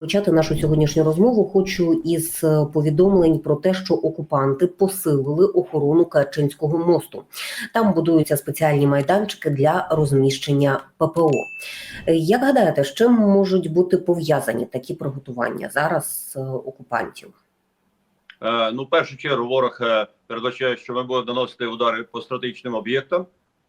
Почати нашу сьогоднішню розмову хочу із е, повідомлень про те, що окупанти посилили охорону Керченського мосту. Там будуються спеціальні майданчики для розміщення ППО. Е, Як гадаєте, з чим можуть бути пов'язані такі приготування зараз е, окупантів? Е, Ну, в першу чергу, ворог передбачає, що ми будемо наносити удари по стратегічним об'єктам.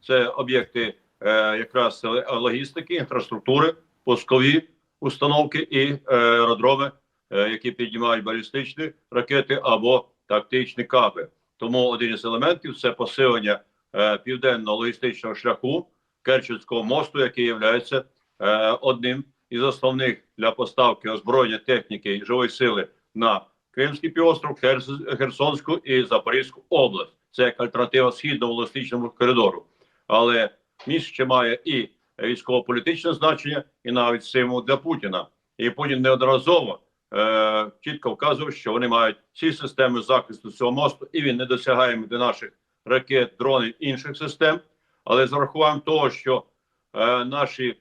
Це об'єкти е, якраз логістики, інфраструктури, пускові установки і е, аеродроми, е, які піднімають балістичні ракети або тактичні каби. Тому один із елементів це посилення е, південного логістичного шляху Керченського мосту, який є одним із основних для поставки озброєння техніки і живої сили на Кримський півостров, Херсонську і Запорізьку область. Це як альтернатива східному логістичному коридору. Але міст ще має і військово-політичне значення, і навіть стимул для Путіна. І Путін неодноразово е, чітко вказував, що вони мають всі системи захисту цього мосту, і він не досягає для наших ракет, дронів інших систем. Але з урахуванням того, що е, наші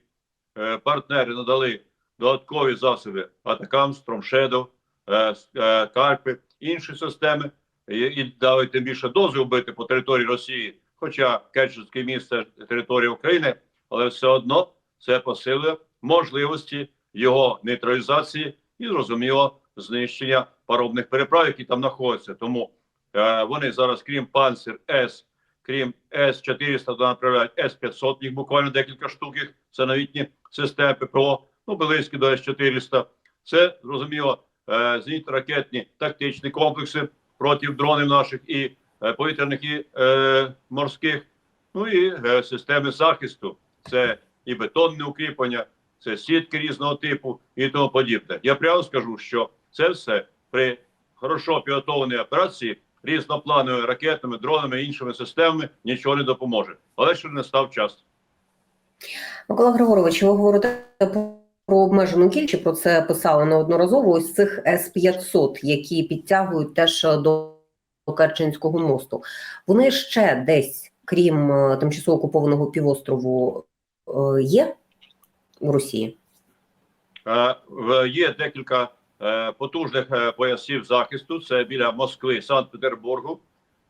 е, партнери надали додаткові засоби Атакам, Стромшедов, е, е, Карпи, інші системи, і, і дали тим більше дозвіл бити по території Росії, хоча Керченське місце територія України, але все одно це посилює можливості його нейтралізації і зрозуміло знищення паромних переправ, які там знаходяться. Тому е, вони зараз, крім панцир С, крім С 400 туди направляють С 500 їх буквально декілька штук. їх, Це новітні системи ППО, ну близькі до С 400 Це зрозуміло е, зенітно-ракетні тактичні комплекси проти дронів наших і е, повітряних і е, морських. Ну і е, системи захисту. Це і бетонне укріплення, це сітки різного типу і тому подібне. Я прямо скажу, що це все при хорошо підготовленій операції різноплановими ракетами, дронами іншими системами нічого не допоможе. Але ще не став час. Микола Григорович, ви говорите про обмежену кількість, про це писали неодноразово. Ось цих С-500, які підтягують теж до Керченського мосту. Вони ще десь, крім е, тимчасово окупованого півострову, е, є у Росії? Е, Є декілька е, потужних е, поясів захисту. Це біля Москви, Санкт-Петербургу.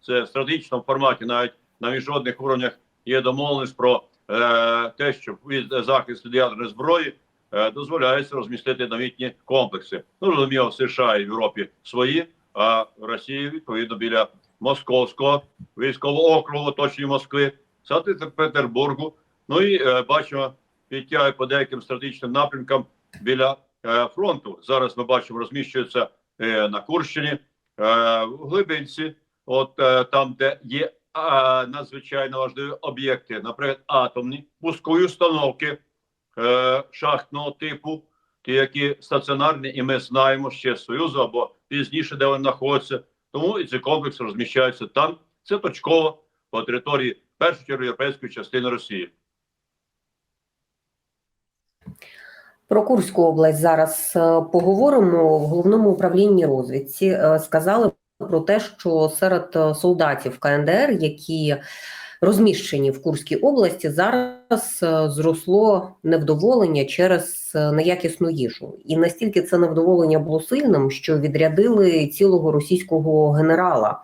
Це в стратегічному форматі, навіть на міжнародних уровнях є домовленість про е, те, що від захисту від ядерної зброї е, дозволяється розмістити новітні комплекси. Ну, розуміло, США і в Європі свої, а в Росії відповідно біля Московського військового округу, оточення Москви, Санкт-Петербургу. Ну і е, бачимо, підтягує по деяким стратегічним напрямкам біля е, фронту. Зараз ми бачимо, розміщується е, на Курщині, е, в Глибинці, от е, там, де є е, надзвичайно важливі об'єкти, наприклад, атомні, пускові установки е, шахтного типу, ті, які стаціонарні, і ми знаємо ще Союзу або пізніше, де вони знаходяться. Тому і ці комплекси розміщаються там. Це точково по території чергу європейської частини Росії. Про Курську область зараз е, поговоримо. В головному управлінні розвідці е, сказали про те, що серед е, солдатів КНДР, які розміщені в Курській області, зараз зросло невдоволення через е, неякісну їжу, і настільки це невдоволення було сильним, що відрядили цілого російського генерала,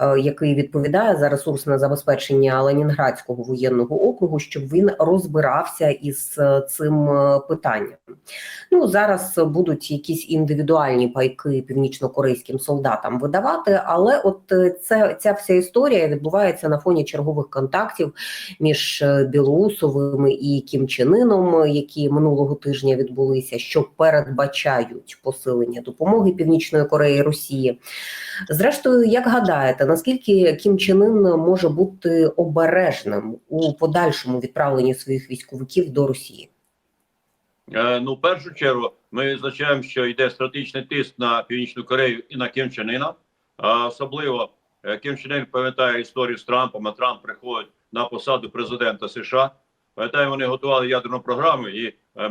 е, який відповідає за ресурсне забезпечення Ленінградського воєнного округу, щоб він розбирався із е, цим е, питанням. Ну зараз будуть якісь індивідуальні пайки північнокорейським солдатам видавати, але от е, це ця вся історія відбувається на фоні чергових контактів між е, Білоусовим і Кім Чен які минулого тижня відбулися, що передбачають посилення допомоги Північної Кореї Росії. Зрештою, як гадаєте, наскільки Кім Чен Ін може бути обережним у подальшому відправленні своїх військовиків до Росії? Е, Ну, в першу чергу, ми відзначаємо, що йде стратегічний тиск на Північну Корею і на Кім Чен Іна. А особливо е, Кім Чен Ін пам'ятає історію з Трампом, а Трамп приходить на посаду президента США. Пам'ятаємо, вони готували ядерну програму і е,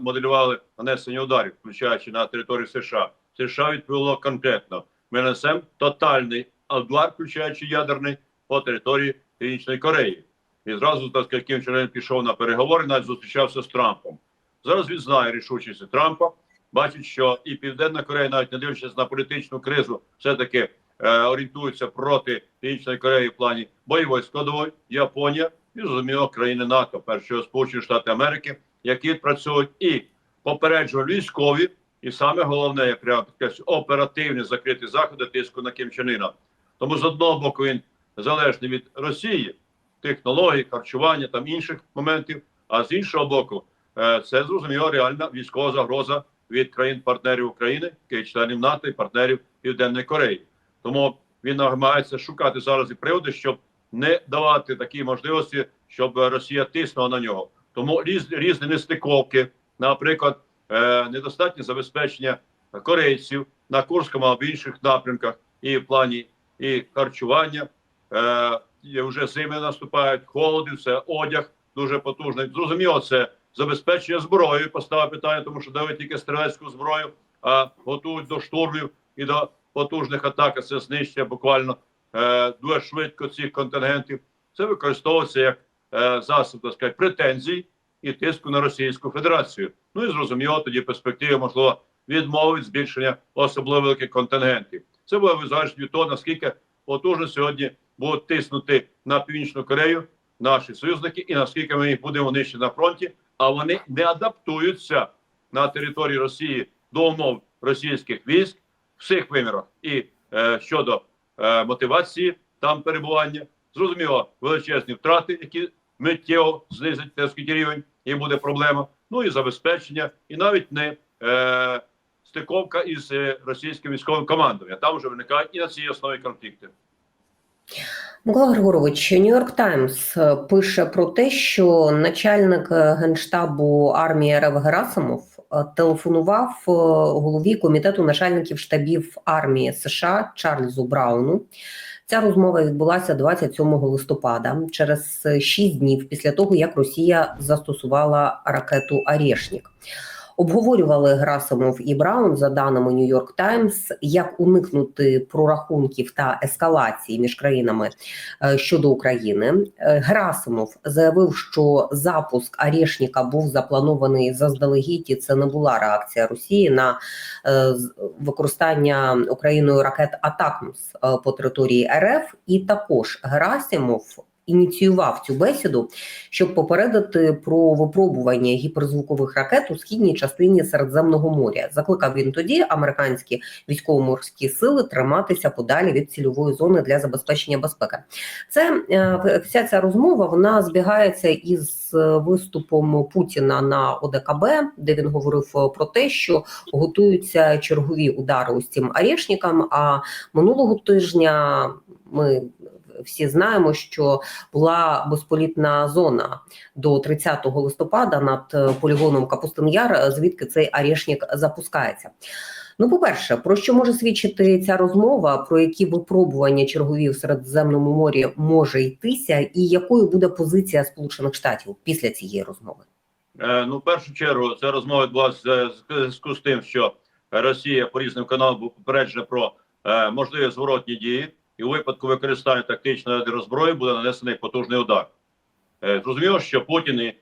моделювали, нанесення ударів, включаючи на територію США. США відповіло конкретно: ми несемо тотальний удар, включаючи ядерний, по території Північної Кореї. І зразу так сказати, Кім Чен пішов на переговори, навіть зустрічався з Трампом. Зараз він знає рішучість Трампа, бачить, що і Південна Корея, навіть не дивлячись на політичну кризу, все-таки е, орієнтується проти Північної Кореї в плані бойової складової, Японія і зрозуміло країни НАТО, першого Сполучені Штати Америки, які працюють і попереджують військові, і саме головне, я прямо оперативні закриті заходи тиску на Кім Чен Іна. Тому з одного боку він залежний від Росії, технологій, харчування там інших моментів. А з іншого боку, е, це зрозуміло реальна військова загроза від країн-партнерів України, членів НАТО і партнерів Південної Кореї. Тому він намагається шукати зараз і приводи, щоб не давати такі можливості, щоб Росія тиснула на нього. Тому різ, різні нестиковки, наприклад, е, недостатнє забезпечення корейців на Курському або інших напрямках, і в плані і харчування. Е, вже зими наступають, холоди, це одяг дуже потужний. Зрозуміло, це забезпечення зброєю. Поставив питання, тому що дають тільки стрілецьку зброю, а готують до штурмів і до потужних атак. Це знищення буквально е, дуже швидко цих контингентів. Це використовується як е, засіб так сказати, претензій і тиску на Російську Федерацію. Ну і зрозуміло, тоді перспективи можливо відмови від збільшення особливо великих контингентів. Це буде залежить від того, наскільки потужно сьогодні будуть тиснути на північну Корею наші союзники, і наскільки ми їх будемо нищити на фронті, а вони не адаптуються на території Росії до умов російських військ в всіх вимірах і е, щодо е, мотивації там перебування. Зрозуміло, величезні втрати, які миттєво знизить терський рівень, і буде проблема. Ну і забезпечення, і навіть не е, стиковка із е, російським військовим командуванням. Там вже виникають і на цій основі конфлікти. Микола Григорович, Нью-Йорк Таймс е, пише про те, що начальник е, генштабу армії РФ Герасимов е, телефонував голові комітету начальників штабів армії США Чарльзу Брауну. Ця розмова відбулася 27 листопада, через 6 днів після того, як Росія застосувала ракету Арєшнік. Обговорювали Грасимов і Браун за даними Нью-Йорк Таймс, як уникнути прорахунків та ескалації між країнами е, щодо України. Е, Герасимов заявив, що запуск Арєшніка був запланований заздалегідь, і це не була реакція Росії на е, використання Україною ракет Атакмс по території РФ. І також Герасимов ініціював цю бесіду, щоб попередити про випробування гіперзвукових ракет у східній частині Середземного моря. Закликав він тоді американські військово-морські сили триматися подалі від цільової зони для забезпечення безпеки. Це е, вся ця розмова вона збігається із е, виступом Путіна на ОДКБ, де він говорив е, про те, що готуються чергові удари ось цим арешникам. А минулого тижня ми всі знаємо, що була безполітна зона до 30 листопада над е, полігоном Капустин Яр, е, звідки цей арешник запускається. Ну, по-перше, про що може свідчити ця розмова, про які випробування чергові в Середземному морі може йтися, і якою буде позиція Сполучених Штатів після цієї розмови? Е, ну, в першу чергу, ця розмова відбулася зв'язку з тим, що Росія по різним каналам була попереджена про е, можливі зворотні дії, і у випадку використання тактичної ядерної буде нанесений потужний удар. Е, зрозуміло, що Путін е,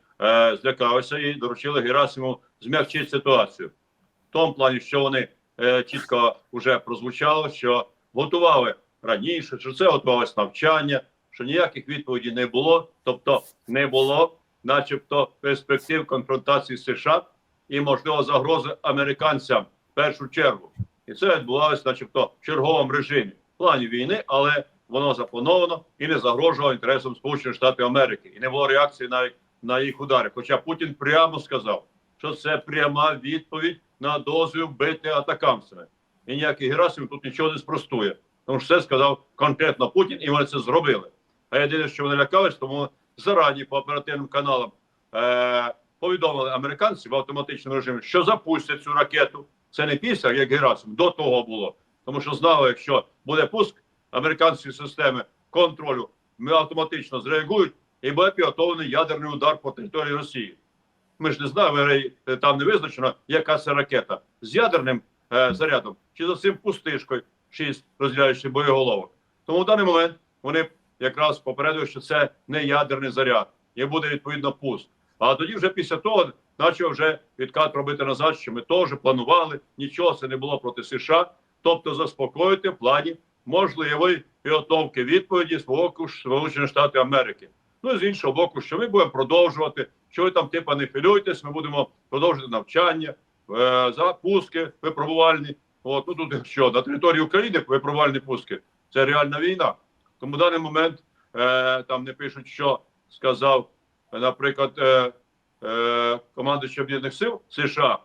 злякався і доручили Герасиму змягчити ситуацію. В тому плані, що вони е, чітко вже прозвучало, що готували раніше, що це готувалось навчання, що ніяких відповідей не було, тобто не було начебто перспектив конфронтації з США і можливо загрози американцям в першу чергу. І це відбувалося, начебто, в черговому режимі плані війни, але воно заплановано і не загрожувало інтересам Сполучених Штатів Америки. І не було реакції навіть на їх удари. Хоча Путін прямо сказав, що це пряма відповідь на дозвіл бити атакамцями. І ніякий Герасимов тут нічого не спростує. Тому що це сказав конкретно Путін, і вони це зробили. А єдине, що вони лякались, тому зарані по оперативним каналам е, повідомили американців в автоматичному режимі, що запустять цю ракету. Це не після, як Герасим, до того було. Тому що знали, якщо буде пуск, американські системи контролю ми автоматично зреагують і буде підготовлений ядерний удар по території Росії. Ми ж не знаємо, е, там не визначено, яка це ракета з ядерним е, зарядом чи за цим пустишкою, шість розділяючих боєголовок. Тому в даний момент вони якраз попередили, що це не ядерний заряд, і буде відповідно пуск. А тоді, вже після того, почав вже відкат робити назад, що ми теж планували, нічого це не було проти США. Тобто заспокоїти в плані можливої підготовки відповіді з боку Сполучених Штатів Америки. Ну і з іншого боку, що ми будемо продовжувати, що ви там типа не хвилюйтесь, ми будемо продовжувати навчання, е, запуски випробувальні. От ну тут що на території України випробувальні пуски. Це реальна війна. Тому в даний момент е, там не пишуть, що сказав, наприклад, е, е, командуючий об'єднаних сил США.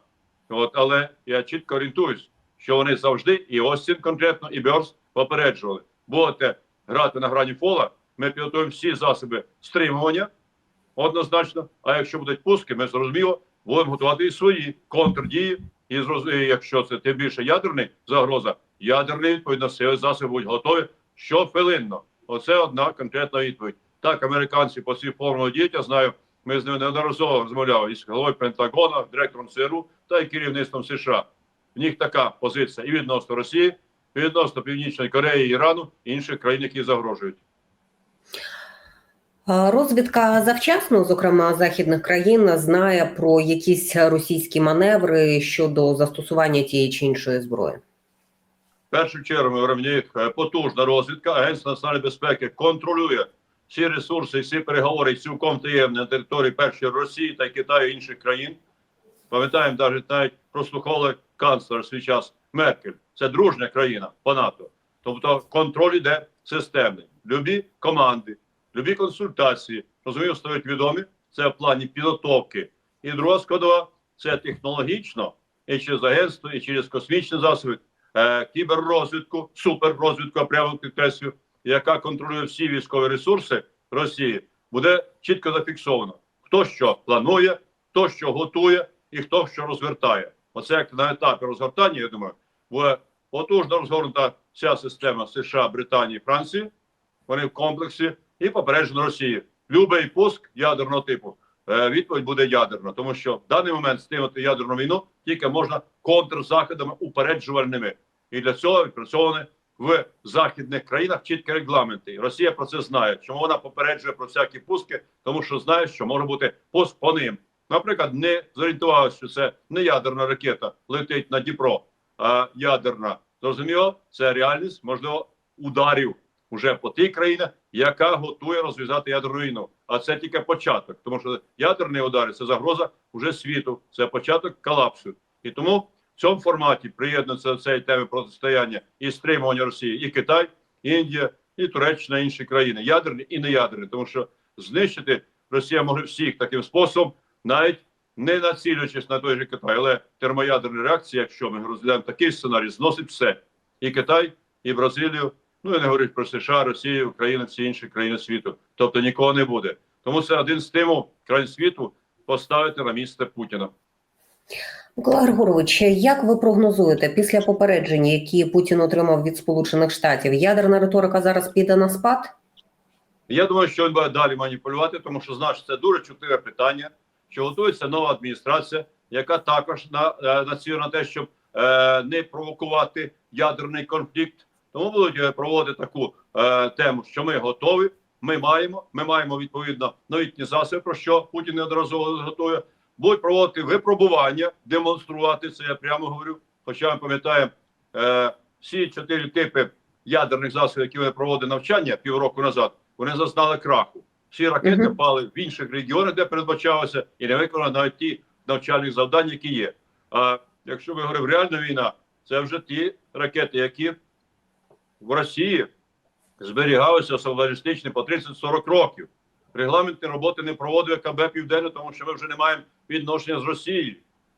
От, але я чітко орієнтуюсь, що вони завжди, і Остін конкретно, і Бьорс попереджували. Будете грати на грані фола, ми підготуємо всі засоби стримування однозначно. А якщо будуть пуски, ми зрозуміло будемо готувати і свої контрдії. І якщо це тим більше ядерний загроза, ядерні відповідно сили засоби будуть готові щохвилинно. Оце одна конкретна відповідь. Так, американці по цій формулі діють, я знаю. Ми з ними неодноразово розмовляли із головою Пентагона, директором ЦРУ та й керівництвом США. В них така позиція і відносно Росії, і відносно Північної Кореї, Ірану і інших країн, які загрожують. Розвідка завчасно, зокрема західних країн, знає про якісь російські маневри щодо застосування тієї чи іншої зброї. В першу чергу в них е, потужна розвідка, Агентство національної безпеки контролює всі ресурси, всі переговори цілком таємні на території першої Росії та Китаю і інших країн. Пам'ятаємо, навіть навіть прослуховували канцлер свій час Меркель. Це дружня країна по НАТО. Тобто контроль іде системний. Любі команди, любі консультації, розумію, стають відомі. Це в плані підготовки. І друга складова це технологічно і через агентство, і через космічні засоби е, кіберрозвідку, суперрозвідку, прямо підкреслю, яка контролює всі військові ресурси Росії, буде чітко зафіксовано, хто що планує, хто що готує і хто що розвертає. Оце як на етапі розгортання, я думаю, буде потужно розгорнута вся система США, Британії, Франції. Вони в комплексі і попереджено Росії. Любий пуск ядерного типу. е, Відповідь буде ядерна, тому що в даний момент стримати ядерну війну тільки можна контрзаходами упереджувальними. І для цього відпрацьовані в західних країнах чіткі регламенти. Росія про це знає. Чому вона попереджує про всякі пуски? Тому що знає, що може бути пуск по ним. Наприклад, не зорієнтувалося, що це не ядерна ракета летить на Дніпро, а ядерна. Зрозуміло, це реальність, можливо, ударів уже по тій країні, яка готує розв'язати ядерну війну. А це тільки початок, тому що ядерні удари це загроза уже світу, це початок колапсу. І тому в цьому форматі приєднуються до цієї теми протистояння і стримування Росії, і Китай, і Індія, і Туреччина, і інші країни, ядерні і неядерні, тому що знищити Росія може всіх таким способом, навіть не націлюючись на той же Китай, але термоядерна реакція, якщо ми розглядаємо такий сценарій, зносить все і Китай, і Бразилію. Ну і не говорить про США, Росію, Україну, всі інші країни світу. Тобто нікого не буде. Тому це один стимул країн світу поставити на місце Путіна. Микола Григорович, як ви прогнозуєте після попередження, які Путін отримав від Сполучених Штатів, ядерна риторика зараз піде на спад? Я думаю, що він буде далі маніпулювати, тому що значить це дуже чутливе питання, що готується нова адміністрація, яка також на, е, націлена на те, щоб е, не провокувати ядерний конфлікт. Тому будуть е, проводити таку е, тему, що ми готові. Ми маємо. Ми маємо відповідно новітні засоби, про що Путін неодноразово готує. Будуть проводити випробування, демонструвати це. Я прямо говорю. Хоча ми пам'ятаємо е, всі чотири типи ядерних засобів, які вони проводили навчання півроку назад, вони зазнали краху. Всі ракети Мгм. впали в інших регіонах, де передбачалося, і не виконали навіть ті навчальних завдань, які є. А якщо ми говоримо реальна війна, це вже ті ракети, які в Росії зберігалися соларистичні по 30-40 років. Регламентні роботи не проводив КБ Південне, тому що ми вже не маємо відношення з Росією.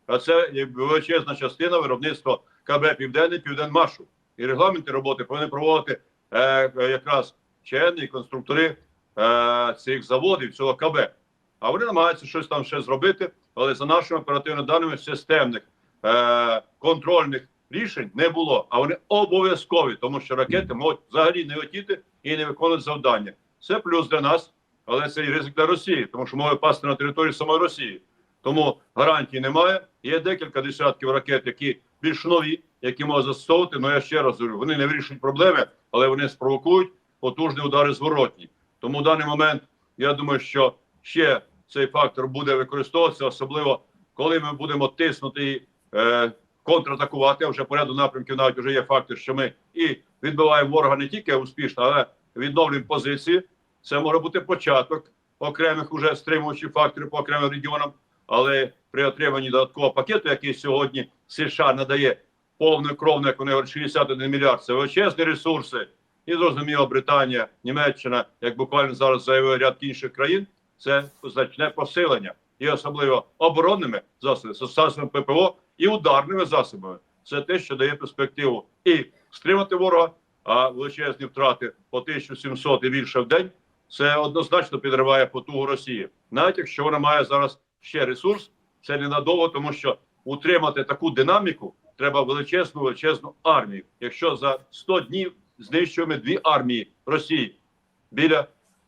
А це величезна частина виробництва КБ Південне, Південмашу. І регламентні роботи повинні проводити е, якраз вчені, конструктори е, цих заводів, цього КБ. А вони намагаються щось там ще зробити, але за нашими оперативними даними системних е, контрольних рішень не було. А вони обов'язкові, тому що ракети можуть взагалі не летіти і не виконувати завдання. Це плюс для нас, але це і ризик для Росії, тому що може пасти на території самої Росії. Тому гарантій немає. Є декілька десятків ракет, які більш нові, які можуть застосовувати. Ну я ще раз говорю, вони не вирішують проблеми, але вони спровокують потужні удари зворотні. Тому в даний момент я думаю, що ще цей фактор буде використовуватися, особливо коли ми будемо тиснути і е, контратакувати, вже по ряду напрямків навіть вже є факти, що ми і відбиваємо ворога не тільки успішно, але відновлюємо позиції. Це може бути початок окремих уже стримуючих факторів по окремим регіонам. Але при отриманні додаткового пакету, який сьогодні США надає повну кровну, як вони говорять, 61 мільярд, це величезні ресурси. І зрозуміло, Британія, Німеччина, як буквально зараз заявив ряд інших країн, це значне посилення, і особливо оборонними засобами, засобами ППО і ударними засобами. Це те, що дає перспективу і стримати ворога, а величезні втрати по 1700 і більше в день. Це однозначно підриває потугу Росії, навіть якщо вона має зараз ще ресурс, це ненадовго, тому що утримати таку динаміку треба величезну величезну армію. Якщо за 100 днів знищуємо дві армії Росії біля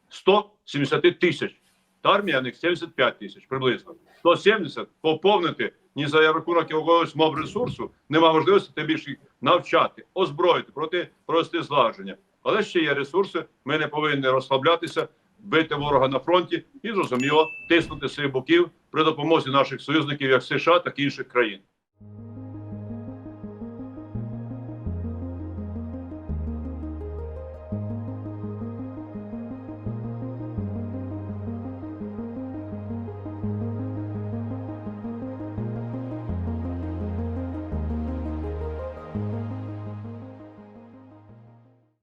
170 тисяч, та армія них 75 тисяч приблизно. 170 поповнити ні за рахунок якогось мов ресурсу, нема можливості тим більше навчати, озброїти проти прости злаження. Але ще є ресурси. Ми не повинні розслаблятися, бити ворога на фронті і зрозуміло тиснути своїх боків при допомозі наших союзників, як США, так і інших країн.